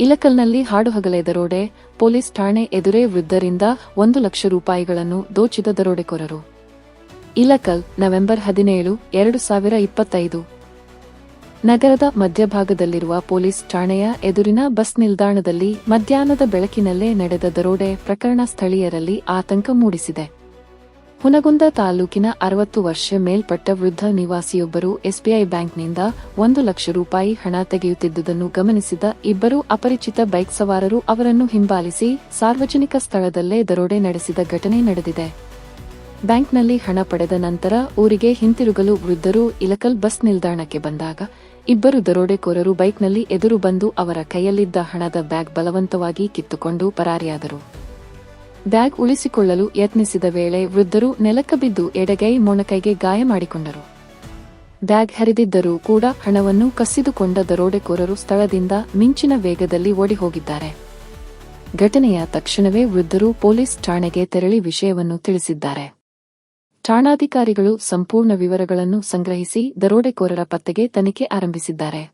ಇಲಕಲ್ನಲ್ಲಿ ಹಾಡುಹಗಲೇ ದರೋಡೆ, ಪೊಲೀಸ್ ಠಾಣೆ ಎದುರೇ ವೃದ್ಧರಿಂದ ಒಂದು ಲಕ್ಷ ರೂಪಾಯಿಗಳನ್ನು ದೋಚಿದ ದರೋಡೆಕೋರರು. ಇಲಕಲ್ ನವೆಂಬರ್ ಹದಿನೇಳು, ಎರಡು ಸಾವಿರ ಇಪ್ಪತ್ತೈದು. ನಗರದ ಮಧ್ಯಭಾಗದಲ್ಲಿರುವ ಪೊಲೀಸ್ ಠಾಣೆಯ ಎದುರಿನ ಬಸ್ ನಿಲ್ದಾಣದಲ್ಲಿ ಮಧ್ಯಾಹ್ನದ ಬೆಳಕಿನಲ್ಲೇ ನಡೆದ ದರೋಡೆ ಪ್ರಕರಣ ಸ್ಥಳೀಯರಲ್ಲಿ ಆತಂಕ ಮೂಡಿಸಿದೆ. ಹುನಗುಂದ ತಾಲೂಕಿನ ಅರವತ್ತು ವರ್ಷ ಮೇಲ್ಪಟ್ಟ ವೃದ್ಧ ನಿವಾಸಿಯೊಬ್ಬರು ಎಸ್ಬಿಐ ಬ್ಯಾಂಕ್ನಿಂದ ಒಂದು ಲಕ್ಷ ರೂಪಾಯಿ ಹಣ ತೆಗೆಯುತ್ತಿದ್ದುದನ್ನು ಗಮನಿಸಿದ ಇಬ್ಬರು ಅಪರಿಚಿತ ಬೈಕ್ ಸವಾರರು ಅವರನ್ನು ಹಿಂಬಾಲಿಸಿ ಸಾರ್ವಜನಿಕ ಸ್ಥಳದಲ್ಲೇ ದರೋಡೆ ನಡೆಸಿದ ಘಟನೆ ನಡೆದಿದೆ. ಬ್ಯಾಂಕ್ನಲ್ಲಿ ಹಣ ಪಡೆದ ನಂತರ ಊರಿಗೆ ಹಿಂತಿರುಗಲು ವೃದ್ಧರು ಇಲಕಲ್ ಬಸ್ ನಿಲ್ದಾಣಕ್ಕೆ ಬಂದಾಗ ಇಬ್ಬರು ದರೋಡೆಕೋರರು ಬೈಕ್ನಲ್ಲಿ ಎದುರು ಬಂದು ಅವರ ಕೈಯಲ್ಲಿದ್ದ ಹಣದ ಬ್ಯಾಗ್ ಬಲವಂತವಾಗಿ ಕಿತ್ತುಕೊಂಡು ಪರಾರಿಯಾದರು. ಬ್ಯಾಗ್ ಉಳಿಸಿಕೊಳ್ಳಲು ಯತ್ನಿಸಿದ ವೇಳೆ ವೃದ್ಧರು ನೆಲಕ್ಕೆ ಬಿದ್ದು ಎಡಗೈ ಮೊಣಕೈಗೆ ಗಾಯ ಮಾಡಿಕೊಂಡರು. ಬ್ಯಾಗ್ ಹರಿದಿದ್ದರೂ ಕೂಡ ಹಣವನ್ನು ಕಸಿದುಕೊಂಡ ದರೋಡೆಕೋರರು ಸ್ಥಳದಿಂದ ಮಿಂಚಿನ ವೇಗದಲ್ಲಿ ಓಡಿ ಹೋಗಿದ್ದಾರೆ ಘಟನೆಯ ತಕ್ಷಣವೇ ವೃದ್ಧರು ಪೊಲೀಸ್ ಠಾಣೆಗೆ ತೆರಳಿ ವಿಷಯವನ್ನು ತಿಳಿಸಿದ್ದಾರೆ. ಠಾಣಾಧಿಕಾರಿಗಳು ಸಂಪೂರ್ಣ ವಿವರಗಳನ್ನು ಸಂಗ್ರಹಿಸಿ ದರೋಡೆಕೋರರ ಪತ್ತೆಗೆ ತನಿಖೆ ಆರಂಭಿಸಿದ್ದಾರೆ.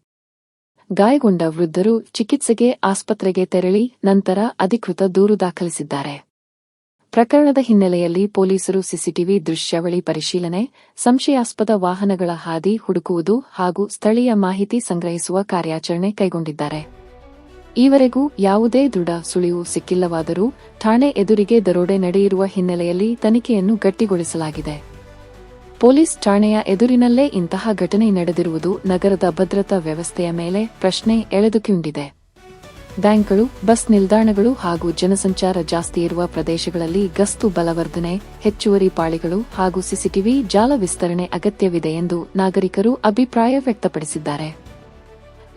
ಗಾಯಗೊಂಡ ವೃದ್ಧರು ಚಿಕಿತ್ಸೆಗೆ ಆಸ್ಪತ್ರೆಗೆ ತೆರಳಿ ನಂತರ ಅಧಿಕೃತ ದೂರು ದಾಖಲಿಸಿದ್ದಾರೆ. ಪ್ರಕರಣದ ಹಿನ್ನೆಲೆಯಲ್ಲಿ ಪೊಲೀಸರು ಸಿಸಿಟಿವಿ ದೃಶ್ಯಾವಳಿ ಪರಿಶೀಲನೆ, ಸಂಶಯಾಸ್ಪದ ವಾಹನಗಳ ಹಾದಿ ಹುಡುಕುವುದು ಹಾಗೂ ಸ್ಥಳೀಯ ಮಾಹಿತಿ ಸಂಗ್ರಹಿಸುವ ಕಾರ್ಯಾಚರಣೆ ಕೈಗೊಂಡಿದ್ದಾರೆ. ಈವರೆಗೂ ಯಾವುದೇ ದೃಢ ಸುಳಿವು ಸಿಕ್ಕಿಲ್ಲವಾದರೂ ಠಾಣೆ ಎದುರಿಗೆ ದರೋಡೆ ನಡೆಯಿರುವ ಹಿನ್ನೆಲೆಯಲ್ಲಿ ತನಿಖೆಯನ್ನು ಗಟ್ಟಿಗೊಳಿಸಲಾಗಿದೆ. ಪೊಲೀಸ್ ಠಾಣೆಯ ಎದುರಿನಲ್ಲೇ ಇಂತಹ ಘಟನೆ ನಡೆದಿರುವುದು ನಗರದ ಭದ್ರತಾ ವ್ಯವಸ್ಥೆಯ ಮೇಲೆ ಪ್ರಶ್ನೆ ಎಳೆದುಕೊಂಡಿದೆ. ಬ್ಯಾಂಕ್ಗಳು, ಬಸ್ ನಿಲ್ದಾಣಗಳು ಹಾಗೂ ಜನಸಂಚಾರ ಜಾಸ್ತಿ ಇರುವ ಪ್ರದೇಶಗಳಲ್ಲಿ ಗಸ್ತು ಬಲವರ್ಧನೆ, ಹೆಚ್ಚುವರಿ ಪಾಳಿಗಳು ಹಾಗೂ ಸಿಸಿಟಿವಿ ಜಾಲ ವಿಸ್ತರಣೆ ಅಗತ್ಯವಿದೆ ಎಂದು ನಾಗರಿಕರು ಅಭಿಪ್ರಾಯ ವ್ಯಕ್ತಪಡಿಸಿದ್ದಾರೆ.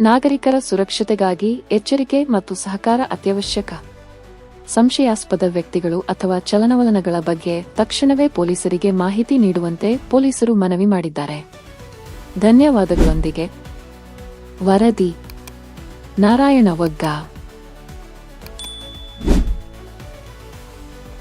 ನಾಗರಿಕರ ಸುರಕ್ಷತೆಗಾಗಿ ಎಚ್ಚರಿಕೆ ಮತ್ತು ಸಹಕಾರ ಅತ್ಯವಶ್ಯಕ. ಸಂಶಯಾಸ್ಪದ ವ್ಯಕ್ತಿಗಳು ಅಥವಾ ಚಲನವಲನಗಳ ಬಗ್ಗೆ ತಕ್ಷಣವೇ ಪೊಲೀಸರಿಗೆ ಮಾಹಿತಿ ನೀಡುವಂತೆ ಪೊಲೀಸರು ಮನವಿ ಮಾಡಿದ್ದಾರೆ. ಧನ್ಯವಾದಗಳೊಂದಿಗೆ. ವರದಿ. నారాయణ వగ్గా.